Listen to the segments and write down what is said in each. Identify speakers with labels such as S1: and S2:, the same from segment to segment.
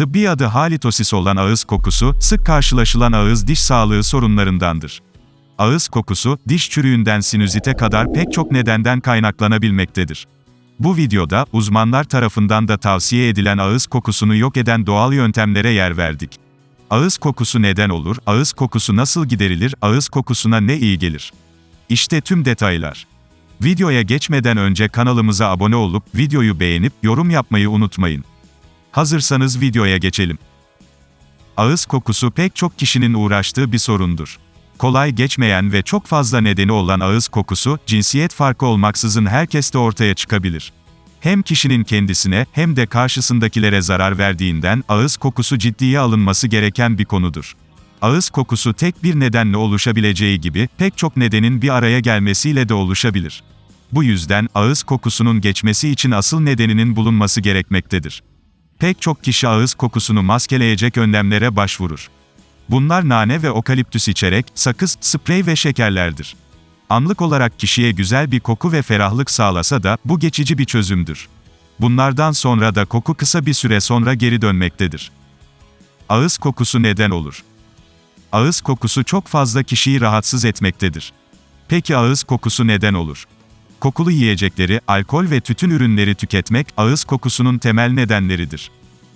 S1: Tıbbi adı halitosis olan ağız kokusu, sık karşılaşılan ağız diş sağlığı sorunlarındandır. Ağız kokusu, diş çürüğünden sinüzite kadar pek çok nedenden kaynaklanabilmektedir. Bu videoda, uzmanlar tarafından da tavsiye edilen ağız kokusunu yok eden doğal yöntemlere yer verdik. Ağız kokusu neden olur, ağız kokusu nasıl giderilir, ağız kokusuna ne iyi gelir? İşte tüm detaylar. Videoya geçmeden önce kanalımıza abone olup, videoyu beğenip, yorum yapmayı unutmayın. Hazırsanız videoya geçelim. Ağız kokusu pek çok kişinin uğraştığı bir sorundur. Kolay geçmeyen ve çok fazla nedeni olan ağız kokusu, cinsiyet farkı olmaksızın herkeste ortaya çıkabilir. Hem kişinin kendisine hem de karşısındakilere zarar verdiğinden ağız kokusu ciddiye alınması gereken bir konudur. Ağız kokusu tek bir nedenle oluşabileceği gibi pek çok nedenin bir araya gelmesiyle de oluşabilir. Bu yüzden ağız kokusunun geçmesi için asıl nedeninin bulunması gerekmektedir. Pek çok kişi ağız kokusunu maskeleyecek önlemlere başvurur. Bunlar nane ve okaliptüs içerek, sakız, sprey ve şekerlerdir. Anlık olarak kişiye güzel bir koku ve ferahlık sağlasa da, bu geçici bir çözümdür. Bunlardan sonra da koku kısa bir süre sonra geri dönmektedir. Ağız kokusu neden olur? Ağız kokusu çok fazla kişiyi rahatsız etmektedir. Peki ağız kokusu neden olur? Kokulu yiyecekleri, alkol ve tütün ürünleri tüketmek, ağız kokusunun temel nedenleridir.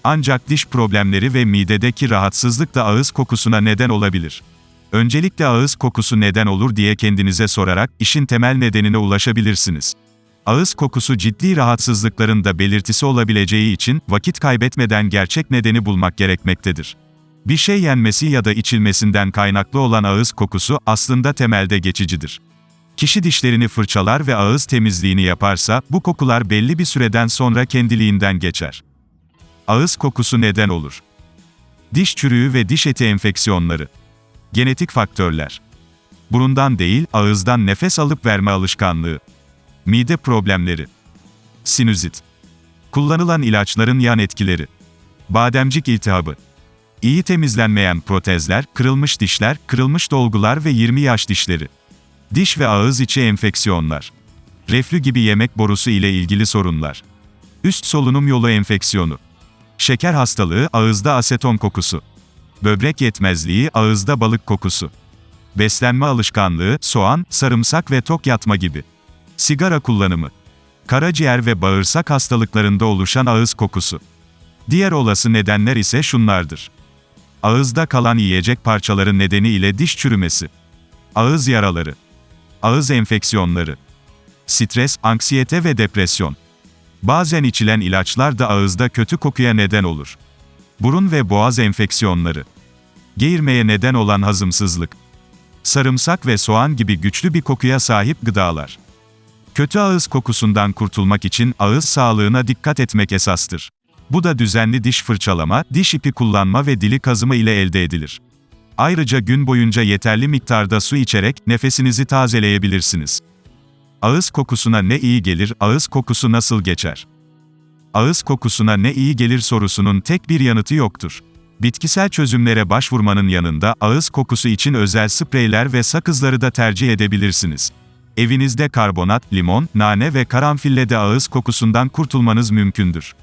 S1: Ancak diş problemleri ve midedeki rahatsızlık da ağız kokusuna neden olabilir. Öncelikle ağız kokusu neden olur diye kendinize sorarak, işin temel nedenine ulaşabilirsiniz. Ağız kokusu ciddi rahatsızlıkların da belirtisi olabileceği için, vakit kaybetmeden gerçek nedeni bulmak gerekmektedir. Bir şey yenmesi ya da içilmesinden kaynaklı olan ağız kokusu, aslında temelde geçicidir. Kişi dişlerini fırçalar ve ağız temizliğini yaparsa, bu kokular belli bir süreden sonra kendiliğinden geçer. Ağız kokusu neden olur? Diş çürüğü ve diş eti enfeksiyonları. Genetik faktörler. Burundan değil, ağızdan nefes alıp verme alışkanlığı. Mide problemleri. Sinüzit. Kullanılan ilaçların yan etkileri. Bademcik iltihabı. İyi temizlenmeyen protezler, kırılmış dişler, kırılmış dolgular ve 20 yaş dişleri. Diş ve ağız içi enfeksiyonlar. Reflü gibi yemek borusu ile ilgili sorunlar. Üst solunum yolu enfeksiyonu. Şeker hastalığı, ağızda aseton kokusu. Böbrek yetmezliği, ağızda balık kokusu. Beslenme alışkanlığı, soğan, sarımsak ve tok yatma gibi. Sigara kullanımı. Karaciğer ve bağırsak hastalıklarında oluşan ağız kokusu. Diğer olası nedenler ise şunlardır. Ağızda kalan yiyecek parçaları nedeniyle diş çürümesi. Ağız yaraları. Ağız enfeksiyonları. Stres, anksiyete ve depresyon. Bazen içilen ilaçlar da ağızda kötü kokuya neden olur. Burun ve boğaz enfeksiyonları. Geğirmeye neden olan hazımsızlık. Sarımsak ve soğan gibi güçlü bir kokuya sahip gıdalar. Kötü ağız kokusundan kurtulmak için ağız sağlığına dikkat etmek esastır. Bu da düzenli diş fırçalama, diş ipi kullanma ve dili kazıma ile elde edilir. Ayrıca gün boyunca yeterli miktarda su içerek nefesinizi tazeleyebilirsiniz. Ağız kokusuna ne iyi gelir, ağız kokusu nasıl geçer? Ağız kokusuna ne iyi gelir sorusunun tek bir yanıtı yoktur. Bitkisel çözümlere başvurmanın yanında ağız kokusu için özel spreyler ve sakızları da tercih edebilirsiniz. Evinizde karbonat, limon, nane ve karanfille de ağız kokusundan kurtulmanız mümkündür.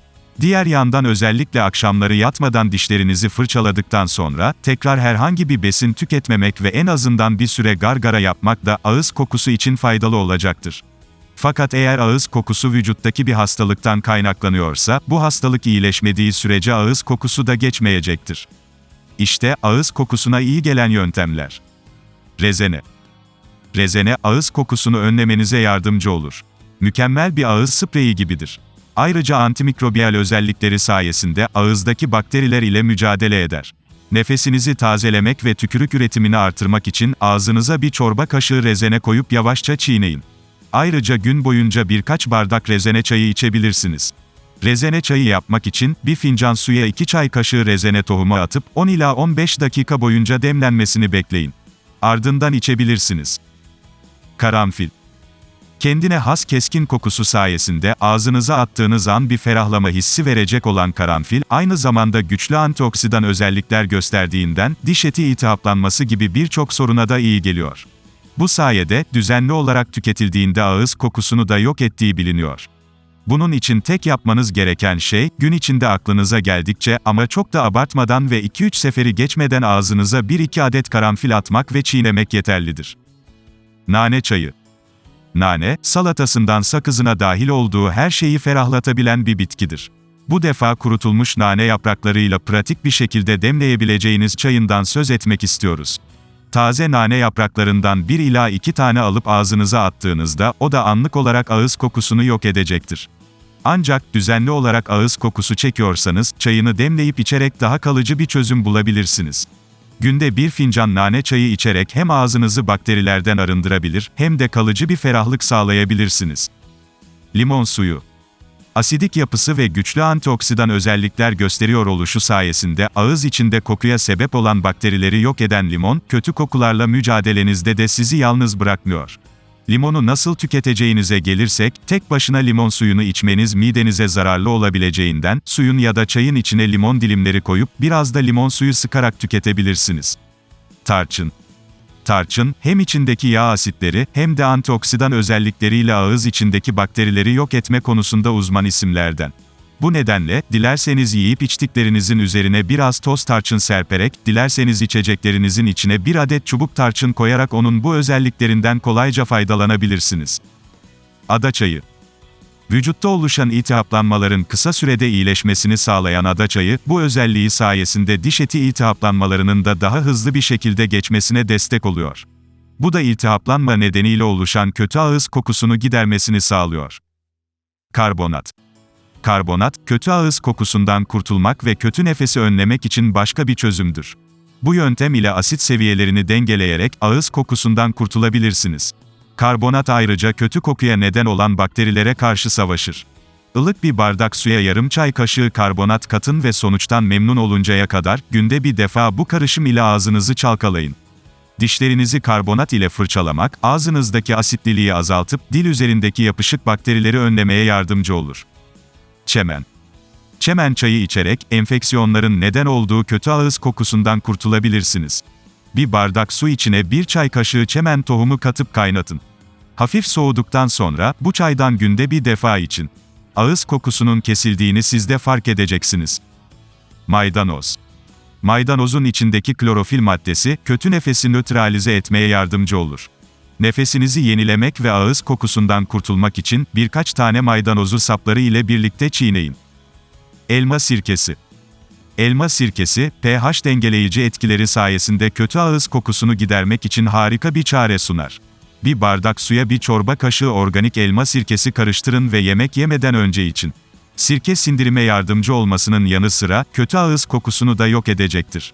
S1: Diğer yandan özellikle akşamları yatmadan dişlerinizi fırçaladıktan sonra, tekrar herhangi bir besin tüketmemek ve en azından bir süre gargara yapmak da ağız kokusu için faydalı olacaktır. Fakat eğer ağız kokusu vücuttaki bir hastalıktan kaynaklanıyorsa, bu hastalık iyileşmediği sürece ağız kokusu da geçmeyecektir. İşte ağız kokusuna iyi gelen yöntemler. Rezene. Rezene, ağız kokusunu önlemenize yardımcı olur. Mükemmel bir ağız spreyi gibidir. Ayrıca antimikrobiyal özellikleri sayesinde ağızdaki bakteriler ile mücadele eder. Nefesinizi tazelemek ve tükürük üretimini artırmak için ağzınıza bir çorba kaşığı rezene koyup yavaşça çiğneyin. Ayrıca gün boyunca birkaç bardak rezene çayı içebilirsiniz. Rezene çayı yapmak için bir fincan suya 2 çay kaşığı rezene tohumu atıp 10 ila 15 dakika boyunca demlenmesini bekleyin. Ardından içebilirsiniz. Karanfil Kendine has keskin kokusu sayesinde ağzınıza attığınız an bir ferahlama hissi verecek olan karanfil, aynı zamanda güçlü antioksidan özellikler gösterdiğinden, diş eti iltihaplanması gibi birçok soruna da iyi geliyor. Bu sayede, düzenli olarak tüketildiğinde ağız kokusunu da yok ettiği biliniyor. Bunun için tek yapmanız gereken şey, gün içinde aklınıza geldikçe ama çok da abartmadan ve 2-3 seferi geçmeden ağzınıza 1-2 adet karanfil atmak ve çiğnemek yeterlidir. Nane çayı Nane, salatasından sakızına dahil olduğu her şeyi ferahlatabilen bir bitkidir. Bu defa kurutulmuş nane yapraklarıyla pratik bir şekilde demleyebileceğiniz çayından söz etmek istiyoruz. Taze nane yapraklarından 1 ila 2 tane alıp ağzınıza attığınızda, o da anlık olarak ağız kokusunu yok edecektir. Ancak düzenli olarak ağız kokusu çekiyorsanız, çayını demleyip içerek daha kalıcı bir çözüm bulabilirsiniz. Günde bir fincan nane çayı içerek hem ağzınızı bakterilerden arındırabilir, hem de kalıcı bir ferahlık sağlayabilirsiniz. Limon suyu Asidik yapısı ve güçlü antioksidan özellikler gösteriyor oluşu sayesinde ağız içinde kokuya sebep olan bakterileri yok eden limon, kötü kokularla mücadelenizde de sizi yalnız bırakmıyor. Limonu nasıl tüketeceğinize gelirsek, tek başına limon suyunu içmeniz midenize zararlı olabileceğinden, suyun ya da çayın içine limon dilimleri koyup, biraz da limon suyu sıkarak tüketebilirsiniz. Tarçın Tarçın, hem içindeki yağ asitleri, hem de antioksidan özellikleriyle ağız içindeki bakterileri yok etme konusunda uzman isimlerden. Bu nedenle, dilerseniz yiyip içtiklerinizin üzerine biraz toz tarçın serperek, dilerseniz içeceklerinizin içine bir adet çubuk tarçın koyarak onun bu özelliklerinden kolayca faydalanabilirsiniz. Ada çayı Vücutta oluşan iltihaplanmaların kısa sürede iyileşmesini sağlayan ada çayı, bu özelliği sayesinde diş eti iltihaplanmalarının da daha hızlı bir şekilde geçmesine destek oluyor. Bu da iltihaplanma nedeniyle oluşan kötü ağız kokusunu gidermesini sağlıyor. Karbonat Karbonat, kötü ağız kokusundan kurtulmak ve kötü nefesi önlemek için başka bir çözümdür. Bu yöntem ile asit seviyelerini dengeleyerek ağız kokusundan kurtulabilirsiniz. Karbonat ayrıca kötü kokuya neden olan bakterilere karşı savaşır. Ilık bir bardak suya yarım çay kaşığı karbonat katın ve sonuçtan memnun oluncaya kadar, günde bir defa bu karışım ile ağzınızı çalkalayın. Dişlerinizi karbonat ile fırçalamak, ağzınızdaki asitliliği azaltıp, dil üzerindeki yapışık bakterileri önlemeye yardımcı olur. Çemen Çemen çayı içerek, enfeksiyonların neden olduğu kötü ağız kokusundan kurtulabilirsiniz. Bir bardak su içine bir çay kaşığı çemen tohumu katıp kaynatın. Hafif soğuduktan sonra, bu çaydan günde bir defa için. Ağız kokusunun kesildiğini siz de fark edeceksiniz. Maydanoz Maydanozun içindeki klorofil maddesi, kötü nefesi nötralize etmeye yardımcı olur. Nefesinizi yenilemek ve ağız kokusundan kurtulmak için, birkaç tane maydanozu sapları ile birlikte çiğneyin. Elma sirkesi Elma sirkesi, pH dengeleyici etkileri sayesinde kötü ağız kokusunu gidermek için harika bir çare sunar. Bir bardak suya bir çorba kaşığı organik elma sirkesi karıştırın ve yemek yemeden önce için. Sirke sindirime yardımcı olmasının yanı sıra, kötü ağız kokusunu da yok edecektir.